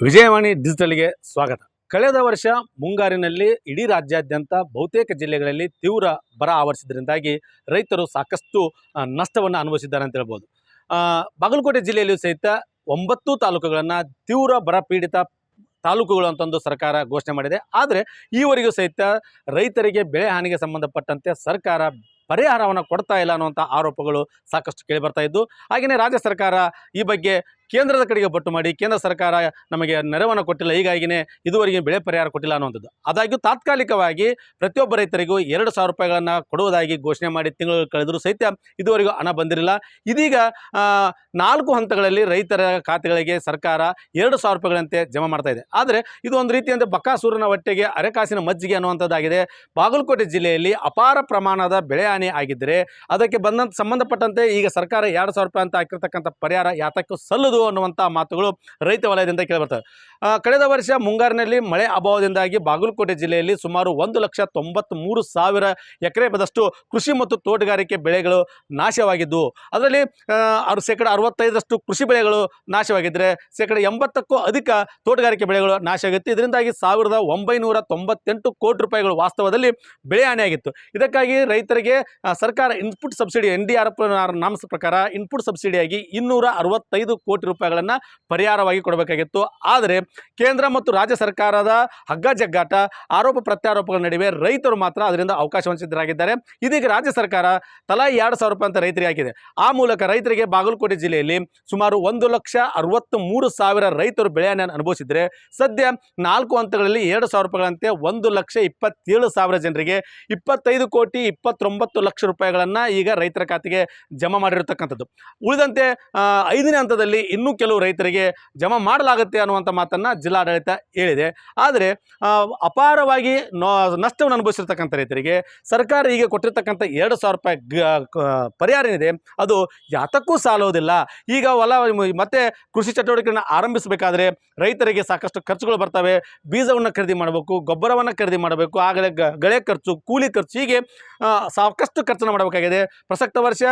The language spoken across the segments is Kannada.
ವಿಜಯವಾಣಿ ಡಿಜಿಟಲ್ಗೆ ಸ್ವಾಗತ. ಕಳೆದ ವರ್ಷ ಮುಂಗಾರಿನಲ್ಲಿ ಇಡೀ ರಾಜ್ಯಾದ್ಯಂತ ಬಹುತೇಕ ಜಿಲ್ಲೆಗಳಲ್ಲಿ ತೀವ್ರ ಬರ ಆವರಿಸಿದ್ರಿಂದಾಗಿ ರೈತರು ಸಾಕಷ್ಟು ನಷ್ಟವನ್ನು ಅನುಭವಿಸಿದ್ದಾರೆ ಅಂತ ಹೇಳ್ಬೋದು. ಬಾಗಲಕೋಟೆ ಜಿಲ್ಲೆಯಲ್ಲಿಯೂ ಸಹಿತ ಒಂಬತ್ತು ತಾಲೂಕುಗಳನ್ನು ತೀವ್ರ ಬರ ಪೀಡಿತ ತಾಲೂಕುಗಳು ಅಂತಂದು ಸರ್ಕಾರ ಘೋಷಣೆ ಮಾಡಿದೆ. ಆದರೆ ಈವರೆಗೂ ಸಹಿತ ರೈತರಿಗೆ ಬೆಳೆ ಹಾನಿಗೆ ಸಂಬಂಧಪಟ್ಟಂತೆ ಸರ್ಕಾರ ಪರಿಹಾರವನ್ನು ಕೊಡ್ತಾ ಇಲ್ಲ ಅನ್ನುವಂಥ ಆರೋಪಗಳು ಸಾಕಷ್ಟು ಕೇಳಿ ಬರ್ತಾ ಇದ್ದು ಹಾಗೆಯೇ ರಾಜ್ಯ ಸರ್ಕಾರ ಈ ಬಗ್ಗೆ ಕೇಂದ್ರದ ಕಡೆಗೆ ಬಟ್ಟು ಮಾಡಿ ಕೇಂದ್ರ ಸರ್ಕಾರ ನಮಗೆ ನೆರವನ್ನು ಕೊಟ್ಟಿಲ್ಲ, ಹೀಗಾಗಿನೇ ಇದುವರೆಗೆ ಬೆಳೆ ಪರಿಹಾರ ಕೊಟ್ಟಿಲ್ಲ ಅನ್ನುವಂಥದ್ದು. ಆದಾಗ್ಯೂ ತಾತ್ಕಾಲಿಕವಾಗಿ ಪ್ರತಿಯೊಬ್ಬ ರೈತರಿಗೂ ಎರಡು ಸಾವಿರ ರೂಪಾಯಿಗಳನ್ನು ಕೊಡುವುದಾಗಿ ಘೋಷಣೆ ಮಾಡಿ ತಿಂಗಳು ಕಳೆದರೂ ಸಹಿತ ಇದುವರೆಗೂ ಹಣ ಬಂದಿರಲಿಲ್ಲ. ಇದೀಗ ನಾಲ್ಕು ಹಂತಗಳಲ್ಲಿ ರೈತರ ಖಾತೆಗಳಿಗೆ ಸರ್ಕಾರ ಎರಡು ಸಾವಿರ ರೂಪಾಯಿಗಳಂತೆ ಜಮಾ ಮಾಡ್ತಾ ಇದೆ. ಆದರೆ ಇದು ಒಂದು ರೀತಿಯಂತೆ ಬಕಾಸೂರನ ಹೊಟ್ಟೆಗೆ ಅರೆಕಾಸಿನ ಮಜ್ಜಿಗೆ ಅನ್ನುವಂಥದ್ದಾಗಿದೆ. ಬಾಗಲಕೋಟೆ ಜಿಲ್ಲೆಯಲ್ಲಿ ಅಪಾರ ಪ್ರಮಾಣದ ಬೆಳೆ ಹಾನಿ ಆಗಿದ್ದರೆ ಅದಕ್ಕೆ ಬಂದಂಥ ಸಂಬಂಧಪಟ್ಟಂತೆ ಈಗ ಸರ್ಕಾರ ಎರಡು ಸಾವಿರ ರೂಪಾಯಿ ಅಂತ ಹಾಕಿರ್ತಕ್ಕಂಥ ಪರಿಹಾರ ಯಾತಕ್ಕೂ ಸಲ್ಲದು. ಅನ್ನುವಂಥ ಮಾತುಗಳು ರೈತ ವಲಯದಿಂದ ಕೇಳಿಬರ್ತವೆ ಕಳೆದ ವರ್ಷ ಮುಂಗಾರಿನಲ್ಲಿ ಮಳೆ ಅಭಾವದಿಂದಾಗಿ ಬಾಗಲಕೋಟೆ ಜಿಲ್ಲೆಯಲ್ಲಿ ಸುಮಾರು ಒಂದು ಲಕ್ಷ ತೊಂಬತ್ತ್ಮೂರು ಸಾವಿರ ಎಕರೆ ಬದಷ್ಟು ಕೃಷಿ ಮತ್ತು ತೋಟಗಾರಿಕೆ ಬೆಳೆಗಳು ನಾಶವಾಗಿದ್ದು, ಅದರಲ್ಲಿ ಶೇಕಡ ಅರವತ್ತೈದರಷ್ಟು ಕೃಷಿ ಬೆಳೆಗಳು ನಾಶವಾಗಿದ್ದರೆ ಶೇಕಡ ಎಂಬತ್ತಕ್ಕೂ ಅಧಿಕ ತೋಟಗಾರಿಕೆ ಬೆಳೆಗಳು ನಾಶ ಆಗಿತ್ತು. ಇದರಿಂದಾಗಿ ಸಾವಿರದ ಒಂಬೈನೂರ ತೊಂಬತ್ತೆಂಟು ಕೋಟಿ ರೂಪಾಯಿಗಳು ವಾಸ್ತವದಲ್ಲಿ ಬೆಳೆ ಹಾನಿಯಾಗಿತ್ತು. ಇದಕ್ಕಾಗಿ ರೈತರಿಗೆ ಸರ್ಕಾರ input subsidy N D R F ನಾಮಸ ಪ್ರಕಾರ ಇನ್ಪುಟ್ ಸಬ್ಸಿಡಿಯಾಗಿ ಇನ್ನೂರ ಅರವತ್ತೈದು ಕೋಟಿ ರೂಪಾಯಿಗಳನ್ನು ಪರಿಹಾರವಾಗಿ ಕೊಡಬೇಕಾಗಿತ್ತು. ಆದರೆ ಕೇಂದ್ರ ಮತ್ತು ರಾಜ್ಯ ಸರ್ಕಾರದ ಹಗ್ಗ ಜಗ್ಗಾಟ, ಆರೋಪ ಪ್ರತ್ಯಾರೋಪಗಳ ನಡುವೆ ರೈತರು ಮಾತ್ರ ಅದರಿಂದ ಅವಕಾಶ ವಂಚಿತರಾಗಿದ್ದಾರೆ. ಇದೀಗ ರಾಜ್ಯ ಸರ್ಕಾರ ತಲಾ ಎರಡು ಸಾವಿರ ರೂಪಾಯಿ ಅಂತ ರೈತರಿಗೆ ಹಾಕಿದೆ. ಆ ಮೂಲಕ ರೈತರಿಗೆ ಬಾಗಲಕೋಟೆ ಜಿಲ್ಲೆಯಲ್ಲಿ ಸುಮಾರು ಒಂದು ಲಕ್ಷ ಅರವತ್ತು ಮೂರು ಸಾವಿರ ರೈತರು ಬೆಳೆ ಹಾನಿಯನ್ನು ಅನುಭವಿಸಿದರೆ, ಸದ್ಯ ನಾಲ್ಕು ಹಂತಗಳಲ್ಲಿ ಎರಡು ಸಾವಿರ ರೂಪಾಯಿಗಳಂತೆ ಒಂದು ಲಕ್ಷ ಇಪ್ಪತ್ತೇಳು ಸಾವಿರ ಜನರಿಗೆ ಇಪ್ಪತ್ತೈದು ಕೋಟಿ ಇಪ್ಪತ್ತೊಂಬತ್ತು ಲಕ್ಷ ರೂಪಾಯಿಗಳನ್ನು ಈಗ ರೈತರ ಖಾತೆಗೆ ಜಮಾ ಮಾಡಿರತಕ್ಕಂಥದ್ದು. ಉಳಿದಂತೆ ಐದನೇ ಹಂತದಲ್ಲಿ ಇನ್ನೂ ಕೆಲವು ರೈತರಿಗೆ ಜಮಾ ಮಾಡಲಾಗುತ್ತೆ ಅನ್ನುವಂಥ ಮಾತನ್ನು ಜಿಲ್ಲಾಡಳಿತ ಹೇಳಿದೆ. ಆದರೆ ಅಪಾರವಾಗಿ ನಷ್ಟವನ್ನು ಅನುಭವಿಸಿರ್ತಕ್ಕಂಥ ರೈತರಿಗೆ ಸರ್ಕಾರ ಈಗ ಕೊಟ್ಟಿರ್ತಕ್ಕಂಥ ಎರಡು ಸಾವಿರ ರೂಪಾಯಿ ಪರಿಹಾರ ಏನಿದೆ, ಅದು ಯಾತಕ್ಕೂ ಸಾಲೋದಿಲ್ಲ ಈಗ ಹೊಲ, ಮತ್ತೆ ಕೃಷಿ ಚಟುವಟಿಕೆನ ಆರಂಭಿಸಬೇಕಾದ್ರೆ ರೈತರಿಗೆ ಸಾಕಷ್ಟು ಖರ್ಚುಗಳು ಬರ್ತವೆ. ಬೀಜವನ್ನು ಖರೀದಿ ಮಾಡಬೇಕು, ಗೊಬ್ಬರವನ್ನು ಖರೀದಿ ಮಾಡಬೇಕು, ಆಗಲೇ ಗಳೆ ಖರ್ಚು, ಕೂಲಿ ಖರ್ಚು, ಹೀಗೆ ಸಾಕಷ್ಟು ಖರ್ಚನ್ನು ಮಾಡಬೇಕಾಗಿದೆ. ಪ್ರಸಕ್ತ ವರ್ಷ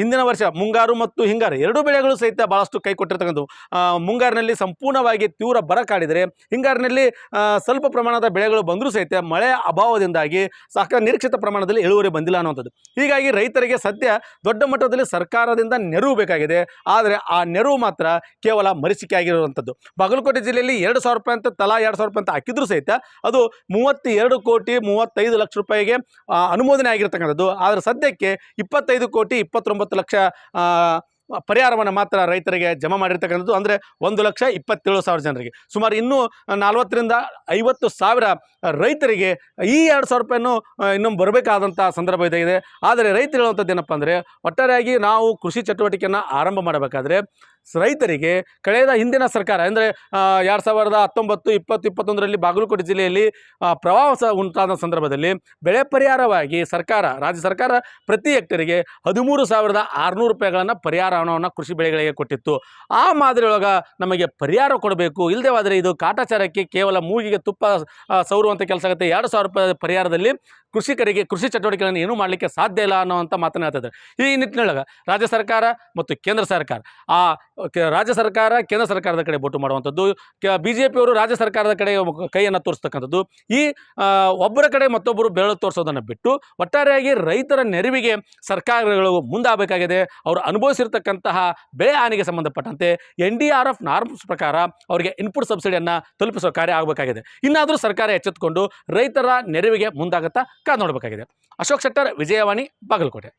ಹಿಂದಿನ ವರ್ಷ ಮುಂಗಾರು ಮತ್ತು ಹಿಂಗಾರು ಎರಡೂ ಬೆಳೆಗಳು ಸಹಿತ ಭಾಳಷ್ಟು ಕೈ ಕೊಟ್ಟಿರ್ತಕ್ಕಂಥವು. ಮುಂಗಾರಿನಲ್ಲಿ ಸಂಪೂರ್ಣವಾಗಿ ತೀವ್ರ ಬರ ಕಾಡಿದರೆ ಹಿಂಗಾರಿನಲ್ಲಿ ಸ್ವಲ್ಪ ಪ್ರಮಾಣದ ಬೆಳೆಗಳು ಬಂದರೂ ಸಹಿತ ಮಳೆ ಅಭಾವದಿಂದಾಗಿ ಸಾಕ ನಿರೀಕ್ಷಿತ ಪ್ರಮಾಣದಲ್ಲಿ ಇಳುವರಿ ಬಂದಿಲ್ಲ ಅನ್ನುವಂಥದ್ದು. ಹೀಗಾಗಿ ರೈತರಿಗೆ ಸದ್ಯ ದೊಡ್ಡ ಮಟ್ಟದಲ್ಲಿ ಸರ್ಕಾರದಿಂದ ನೆರವು ಬೇಕಾಗಿದೆ. ಆದರೆ ಆ ನೆರವು ಮಾತ್ರ ಕೇವಲ ಮರಿಸಿಕೆ ಆಗಿರುವಂಥದ್ದು. ಬಾಗಲಕೋಟೆ ಜಿಲ್ಲೆಯಲ್ಲಿ ಎರಡು ಸಾವಿರ ರೂಪಾಯಿ ಅಂತ ತಲಾ ಎರಡು ಸಾವಿರ ರೂಪಾಯಿ ಅಂತ ಹಾಕಿದ್ರೂ ಸಹಿತ ಅದು ಮೂವತ್ತೆರಡು ಕೋಟಿ ಮೂವತ್ತೈದು ಲಕ್ಷ ರೂಪಾಯಿಗೆ ಅನುಮೋದನೆ ಆಗಿರತಕ್ಕಂಥದ್ದು. ಆದರೆ ಸದ್ಯಕ್ಕೆ ಇಪ್ಪತ್ತೈದು ಕೋಟಿ ಇಪ್ಪತ್ತೊಂಬತ್ತು ಲಕ್ಷ ಪರಿಹಾರವನ್ನು ಮಾತ್ರ ರೈತರಿಗೆ ಜಮಾ ಮಾಡಿರ್ತಕ್ಕಂಥದ್ದು ಅಂದರೆ ಒಂದು ಲಕ್ಷ ಇಪ್ಪತ್ತೇಳು ಸಾವಿರ ಜನರಿಗೆ. ಸುಮಾರು ಇನ್ನೂ ನಲವತ್ತರಿಂದ ಐವತ್ತು ಸಾವಿರ ರೈತರಿಗೆ ಈ ಎರಡು ಸಾವಿರ ರೂಪಾಯಿನೂ ಇನ್ನೊಮ್ಮೆ ಇನ್ನೂ ಬರಬೇಕಾದಂಥ ಸಂದರ್ಭ ಇದಾಗಿದೆ ಆದರೆ ರೈತರು ಹೇಳುವಂಥದ್ದು ಏನಪ್ಪ ಅಂದರೆ, ಒಟ್ಟಾರೆಯಾಗಿ ನಾವು ಕೃಷಿ ಚಟುವಟಿಕೆಯನ್ನು ಆರಂಭ ಮಾಡಬೇಕಾದ್ರೆ ರೈತರಿಗೆ ಕಳೆದ ಹಿಂದಿನ ಸರ್ಕಾರ, ಅಂದರೆ ಎರಡು ಸಾವಿರದ ಹತ್ತೊಂಬತ್ತು, ಇಪ್ಪತ್ತು, ಇಪ್ಪತ್ತೊಂದರಲ್ಲಿ ಬಾಗಲಕೋಟೆ ಜಿಲ್ಲೆಯಲ್ಲಿ ಪ್ರವಾಹ ಉಂಟಾದ ಸಂದರ್ಭದಲ್ಲಿ ಬೆಳೆ ಪರಿಹಾರವಾಗಿ ಸರ್ಕಾರ, ರಾಜ್ಯ ಸರ್ಕಾರ ಪ್ರತಿ ಹೆಕ್ಟರಿಗೆ ಹದಿಮೂರು ಸಾವಿರದ ಆರುನೂರು ರೂಪಾಯಿಗಳನ್ನು ಪರಿಹಾರ ಹಣವನ್ನು ಕೃಷಿ ಬೆಳೆಗಳಿಗೆ ಕೊಟ್ಟಿತ್ತು. ಆ ಮಾದರಿಯೊಳಗೆ ನಮಗೆ ಪರಿಹಾರ ಕೊಡಬೇಕು. ಇಲ್ಲದೇವಾದರೆ ಇದು ಕಾಟಾಚಾರಕ್ಕೆ ಕೇವಲ ಮೂಗಿಗೆ ತುಪ್ಪ ಸೌರುವಂಥ ಕೆಲಸ ಆಗುತ್ತೆ. ಎರಡು ಸಾವಿರ ರೂಪಾಯಿ ಪರಿಹಾರದಲ್ಲಿ ಕೃಷಿಕರಿಗೆ ಕೃಷಿ ಚಟುವಟಿಕೆಗಳನ್ನು ಏನೂ ಮಾಡಲಿಕ್ಕೆ ಸಾಧ್ಯ ಇಲ್ಲ ಅನ್ನೋವಂಥ ಮಾತನ್ನು ಹೇಳ್ತಿದ್ದಾರೆ ಈ ನಿಟ್ಟಿನೊಳಗೆ ರಾಜ್ಯ ಸರ್ಕಾರ ಮತ್ತು ಕೇಂದ್ರ ಸರ್ಕಾರ ಆ ರಾಜ್ಯ ಸರ್ಕಾರ, ಕೇಂದ್ರ ಸರ್ಕಾರದ ಕಡೆ ಬೋಟು ಮಾಡುವಂಥದ್ದು ಬಿ ಜೆ ಪಿಯವರು ರಾಜ್ಯ ಸರ್ಕಾರದ ಕಡೆ ಕೈಯನ್ನು ತೋರಿಸ್ತಕ್ಕಂಥದ್ದು. ಈ ಒಬ್ಬರ ಕಡೆ ಮತ್ತೊಬ್ಬರು ಬೆರಳು ತೋರಿಸೋದನ್ನು ಬಿಟ್ಟು, ಒಟ್ಟಾರೆಯಾಗಿ ರೈತರ ನೆರವಿಗೆ ಸರ್ಕಾರಗಳು ಮುಂದಾಗಬೇಕಾಗಿದೆ. ಅವರು ಅನುಭವಿಸಿರ್ತಕ್ಕಂತಹ ಬೆಳೆ ಹಾನಿಗೆ ಸಂಬಂಧಪಟ್ಟಂತೆ N D R F norms ಪ್ರಕಾರ ಅವರಿಗೆ ಇನ್ಪುಟ್ ಸಬ್ಸಿಡಿಯನ್ನು ತಲುಪಿಸೋ ಕಾರ್ಯ ಆಗಬೇಕಾಗಿದೆ. ಇನ್ನಾದರೂ ಸರ್ಕಾರ ಎಚ್ಚೆತ್ತುಕೊಂಡು ರೈತರ ನೆರವಿಗೆ ಮುಂದಾಗುತ್ತಾ ಕಾದು ನೋಡಬೇಕಾಗಿದೆ. ಅಶೋಕ್ ಶೆಟ್ಟರ್, ವಿಜಯವಾಣಿ, ಬಾಗಲಕೋಟೆ.